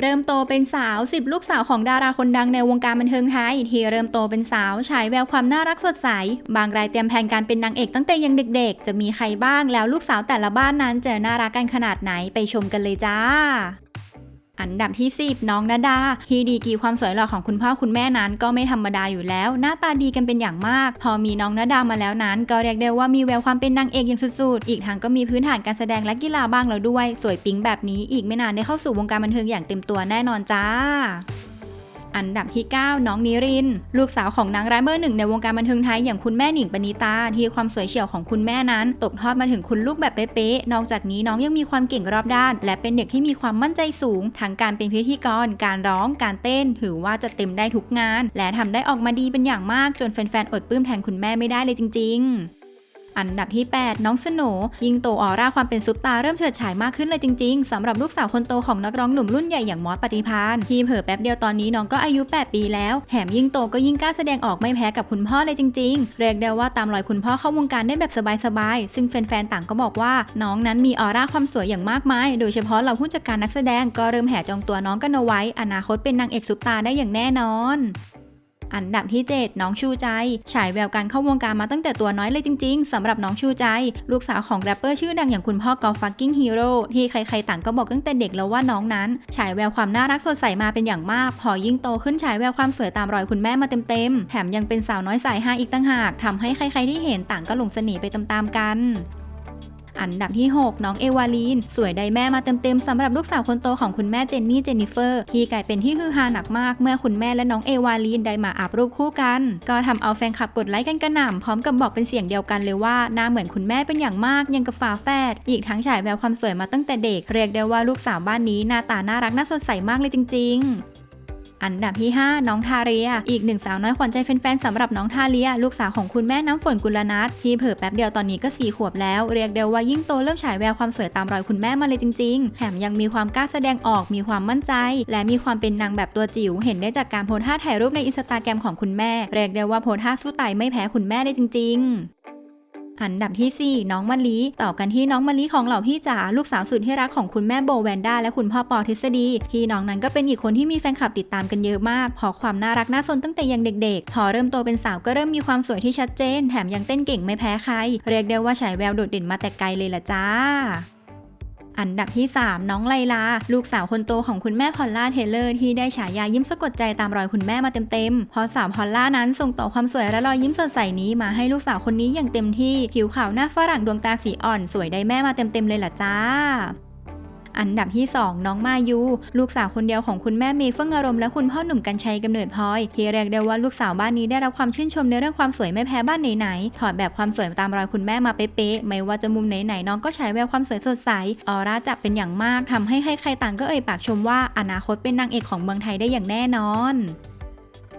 เริ่มโตเป็นสาวสิบลูกสาวของดาราคนดังในวงการบันเทิงไทยที่เริ่มโตเป็นสาวฉายแววความน่ารักสดใส บางรายเตรียมแผนการเป็นนางเอกตั้งแต่ยังเด็กๆ จะมีใครบ้างแล้วลูกสาวแต่ละบ้านนั้นจะน่ารักกันขนาดไหนไปชมกันเลยจ้า อันดับที่ 10 น้องนาดา ที่ดีกีความสวยหล่อของคุณพ่อคุณแม่นั้นก็ไม่ธรรมดาอยู่แล้ว หน้าตาดีกันเป็นอย่างมาก พอมีน้องนาดามาแล้วนั้น ก็เรียกได้ว่ามีแววความเป็นนางเอกอย่างสุดๆ อีกทั้งก็มีพื้นฐานการแสดงและกีฬาบ้างแล้วด้วย สวยปิ๊งแบบนี้อีกไม่นานได้เข้าสู่วงการบันเทิงอย่างเต็มตัวแน่นอนจ้า อันดับที่ 9 น้องนิริน ลูกสาวของนางร้ายเบอร์หนึ่งในวงการบันเทิงไทยอย่างคุณแม่หนิงปณิตา ที่ความสวยเฉียวของคุณแม่นั้น ตกทอดมาถึงคุณลูกแบบเป๊ะๆ นอกจากนี้น้องยังมีความเก่งรอบด้าน และเป็นเด็กที่มีความมั่นใจสูงทั้งการเป็นพิธีกร การร้อง การเต้น ถือว่าจะเต็มได้ทุกงาน และทำได้ออกมาดีเป็นอย่างมากจนแฟนๆ อดปลื้มแทนคุณแม่ไม่ได้เลยจริง ๆ อันดับที่ 8 น้องสโหนยิ่งโตออร่าความเป็นซุปตาเริ่มเฉิดฉายมากขึ้นเลยจริง ๆสำหรับลูกสาวคนโตของนักร้องหนุ่มรุ่นใหญ่อย่างมอสปฏิพานที่เผอแป๊บเดียวตอนนี้น้องก็อายุ 8 ปีแล้วแถมยิ่งโตก็ยิ่งกล้าแสดงออกไม่แพ้กับคุณพ่อเลยจริง ๆ เรียกได้ว่าตามรอยคุณพ่อเข้าวงการได้แบบสบายๆซึ่งแฟนๆต่างก็บอกว่าน้องนั้นมีออร่าความสวยอย่างมากมาย โดยเฉพาะเราผู้จัดการนักแสดงก็เริ่มแห่จองตัวน้องกันเอาไว้ อนาคตเป็นนางเอกซุปตาได้อย่างแน่นอน อันดับที่ 7 น้องชูใจ ฉายแววการเข้าวงการมาตั้งแต่ตัวน้อยเลยจริงๆสำหรับน้องชูใจ ลูกสาวของแรปเปอร์ชื่อดังอย่างคุณพ่อกอล์ฟฟักกิ้งฮีโร่ที่ใครๆต่างก็บอกตั้งแต่เด็กแล้วว่าน้องนั้น ฉายแววความน่ารักสดใสมาเป็นอย่างมาก พอยิ่งโตขึ้นฉายแววความสวยตามรอยคุณแม่มาเต็มๆ แถมยังเป็นสาวน้อยสายฮาอีกตั้งหากทำให้ใครๆที่เห็นต่างก็หลงเสน่ห์ไปตามๆกัน อันดับที่ 6 น้องเอวาลีน สวยได้แม่มาเต็มๆสำหรับลูกสาวคนโตของคุณแม่เจนนี่เจนนิเฟอร์ที่กลายเป็นที่ฮือฮาหนักมากเมื่อคุณแม่และน้องเอวาลีนได้มาอัพรูปคู่กัน ก็ทำเอาแฟนคลับกดไลค์กันกระหน่ำพร้อมกับบอกเป็นเสียงเดียวกันเลยว่าหน้าเหมือนคุณแม่เป็นอย่างมากยังกับฝาแฝดอีกทั้งฉายแววความสวยมาตั้งแต่เด็ก เรียกได้ว่าลูกสาวบ้านนี้หน้าตาน่ารักน่าสดใสมากเลยจริง ๆ อันดับที่ 5 น้องทาเรีย อีกหนึ่งสาวน้อยขวัญใจแฟนๆสำหรับน้องทาเรีย ลูกสาวของคุณแม่น้ำฝนกุลนัทที่เผลอแป๊บเดียวตอนนี้ก็สี่ขวบแล้ว เรียกเดียวว่ายิ่งโตเริ่มฉายแววความสวยตามรอยคุณแม่มาเลยจริง ๆ แถมยังมีความกล้าแสดงออกมีความมั่นใจ และมีความเป็นนางแบบตัวจิ๋วเห็นได้จากการโพสท่าถ่ายรูปในอินสตาแกรมของคุณแม่ เรียกเดียวว่าโพสท่าสู้ตายไม่แพ้คุณแม่เลยจริง ๆ อันดับที่ 4 น้องมะลิต่อกันที่น้องมะลิของเหล่าพี่จ๋าลูกสาวสุดที่รักของคุณแม่โบแวนด้าและคุณพ่อปอทฤษฎีที่น้องนั้นก็เป็นอีกคนที่มีแฟนคลับติดตามกันเยอะมากพอความน่ารักน่าสนตั้งแต่ยังเด็กๆ พอเริ่มโตเป็นสาวก็เริ่มมีความสวยที่ชัดเจน แถมยังเต้นเก่งไม่แพ้ใคร เรียกได้ว่าฉายแววโดดเด่นมาแต่ไกลเลยล่ะจ้า อันดับที่ 3 น้องไลลา ลูกสาวคนโตของคุณแม่พอลล่าเทเลอร์ที่ได้ฉายายิ้มสะกดใจตามรอยคุณแม่มาเต็มๆพอสาวพอลล่านั้นส่งต่อความสวยและรอยยิ้มสดใสนี้มาให้ลูกสาวคนนี้อย่างเต็มที่ ผิวขาวหน้าฝรั่งดวงตาสีอ่อนสวยได้แม่มาเต็มๆเลยล่ะจ้า อันดับที่ 2 น้องมายู ลูกสาวคนเดียวของคุณแม่เมย์เฟื่องอารมณ์และคุณพ่อหนุ่มกัญชัยกำเนิดพลอยที่เรียกได้ว่าลูกสาวบ้านนี้ได้รับความชื่นชมในเรื่องความสวยไม่แพ้บ้านไหนๆถอดแบบความสวยตามรอยคุณแม่มาเป๊ะๆไม่ว่าจะมุมไหนๆน้องก็ใช้แววความสวยสดใสออร่าจับเป็นอย่างมากทำให้ใครๆต่างก็เอ่ยปากชมว่าอนาคตเป็นนางเอกของเมืองไทยได้อย่างแน่นอน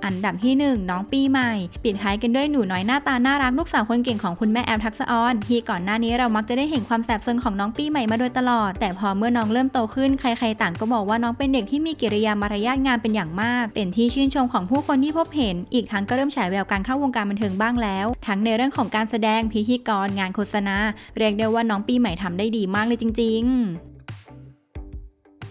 อันดับที่ 1 น้องปีใหม่ ปิดท้ายกันด้วยหนูน้อยหน้าตาน่ารักลูกสาวคนเก่งของคุณแม่แอมทักษออนที่ก่อนหน้านี้เรามักจะได้เห็นความแสบซนของน้องปีใหม่มาโดยตลอด แต่พอเมื่อน้องเริ่มโตขึ้นใครๆต่างก็บอกว่าน้องเป็นเด็กที่มีกิริยามารยาทงามเป็นอย่างมาก เป็นที่ชื่นชมของผู้คนที่พบเห็น อีกทั้งก็เริ่มฉายแววการเข้าวงการบันเทิงบ้างแล้ว ทั้งในเรื่องของการแสดงพิธีกรงานโฆษณา เรียกได้ว่าน้องปีใหม่ทำได้ดีมากเลยจริง ๆ